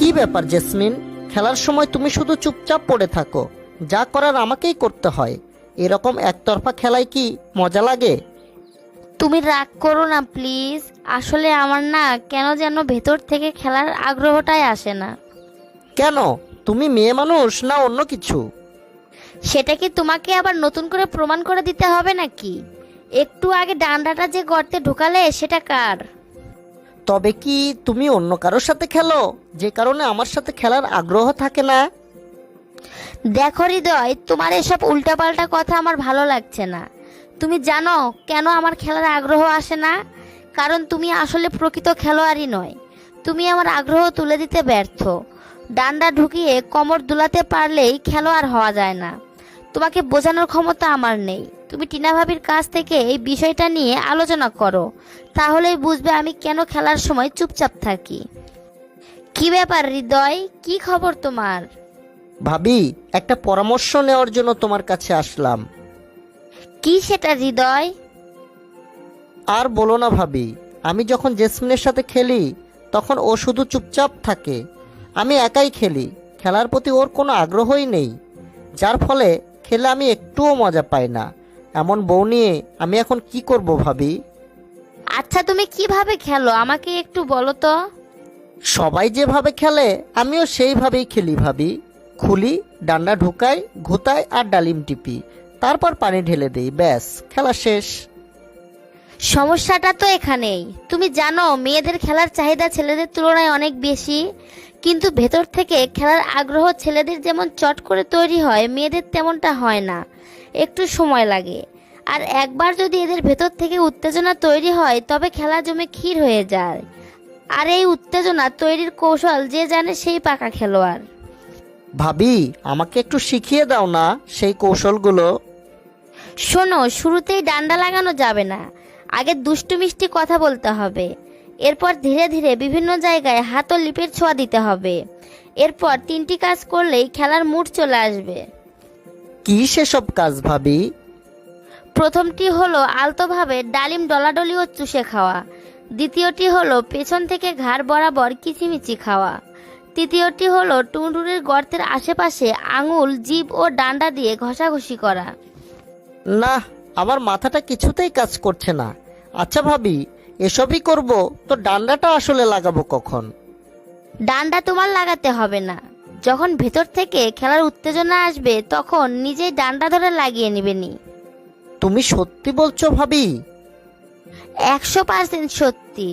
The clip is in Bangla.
কি ব্যাপার জেসমিন? খেলার সময় তুমি শুধু চুপচাপ পড়ে থাকো। যা করার আমাকেই করতে হয়। এরকম একতরফা খেলায় কি মজা লাগে? তুমি রাগ করো না প্লিজ। আসলে আমার না কেন যেন ভেতর থেকে খেলার আগ্রহটাই আসে না। কেন? তুমি মেয়ে মানুষ না অন্য কিছু? সেটা কি তোমাকে আবার নতুন করে প্রমাণ করে দিতে হবে নাকি? একটু আগে ডান্ডাটা যে গর্তে ঢুকালে সেটা কার? তবে কি তুমি অন্য কারোর সাথে খেলো? যে কারণে আমার সাথে খেলার আগ্রহ থাকে না। দেখো হৃদয়, তোমার এসব উল্টাপাল্টা কথা আমার ভালো লাগছে না। তুমি জানো কেন আমার খেলার আগ্রহ আসে না? কারণ তুমি আসলে প্রকৃত খেলোয়াড়ই নয়। তুমি আমার আগ্রহ তুলে দিতে ব্যর্থ। ডান্ডা ঢুকিয়ে কোমর দুলাতে পারলেই খেলোয়াড় হওয়া যায় না। তোমাকে বোঝানোর ক্ষমতা আমার নেই। তুমি টিনা ভাবির কাছ থেকে এই বিষয়টা নিয়ে আলোচনা করো। তাহলেই বুঝবে আমি কেন খেলার সময় চুপচাপ থাকি। কি ব্যাপার হৃদয়? কি খবর তোমার? ভাবি একটা পরামর্শ নেওয়ার জন্য তোমার কাছে আসলাম। কি সেটা হৃদয়? আর বলো না ভাবি আমি যখন জেসমিনের সাথে খেলি তখন ও শুধু চুপচাপ থাকে। আমি একাই খেলি খেলার প্রতি ওর কোনো আগ্রহই নেই। যার ফলে খেলে আমি একটুও মজা পাই না। এমন বউ নিয়ে আমি এখন কি করব ভাবি? আচ্ছা তুমি কীভাবে খেলো? আমাকে একটু বলো তো। সবাই যেভাবে খেলে আমিও সেইভাবেই খেলি ভাবি। খুলি ডান্ডা ঢুকাই ঘুতাই আর ডালিম টিপি। তারপর পানি ঢেলে দেই ব্যাস খেলা শেষ। সমস্যাটা তো এখানেই। তুমি জানো মেয়েদের খেলার চাহিদা ছেলেদের তুলনায় অনেক বেশি। কিন্তু ভেতর থেকে খেলার আগ্রহ ছেলেদের যেমন চট করে তৈরি হয় মেয়েদের তেমনটা হয় না। একটু সময় লাগে। আর একবার যদি এদের ভেতর থেকে উত্তেজনা তৈরি হয় তবে খেলা জমে ক্ষীর হয়ে যায়। আর এই উত্তেজনা তৈরির কৌশল যে জানে সেই পাকা খেলোয়াড়। ভাবি আমাকে একটু শিখিয়ে দাও না সেই কৌশলগুলো। শোনো শুরুতেই ডান্ডা লাগানো যাবে না। আগে দুষ্টু মিষ্টি কথা বলতে হবে। এরপর ধীরে ধীরে বিভিন্ন জায়গায় হাত ও লিপের ছোঁয়া দিতে হবে। এরপর তিনটি কাজ করলেই খেলার মুড চলে আসবে। কি সেসব কাজ ভাবি? প্রথমটি হলো আলতোভাবে ডালিম ডলাডলি ও চুষে খাওয়া। দ্বিতীয়টি হলো পেছন থেকে ঘাড় বরাবর কিচিমিচি খাওয়া। তৃতীয়টি হলো টুনটুনির গর্তের আশেপাশে আঙুল জিভ ও ডান্ডা দিয়ে ঘষাঘষি করা। না আমার মাথাটা কিছুতেই কাজ করছে না। আচ্ছা ভাবি এসবই করব? তো ডান্ডাটা আসলে লাগাবো কখন? ডান্ডা তোমার লাগাতে হবে না। যখন ভেতর থেকে খেলার উত্তেজনা আসবে তখন নিজেই ডান্ডা ধরে লাগিয়ে নিবে নি। তুমি সত্যি বলছো ভাবি? একশো পার্সেন্ট সত্যি।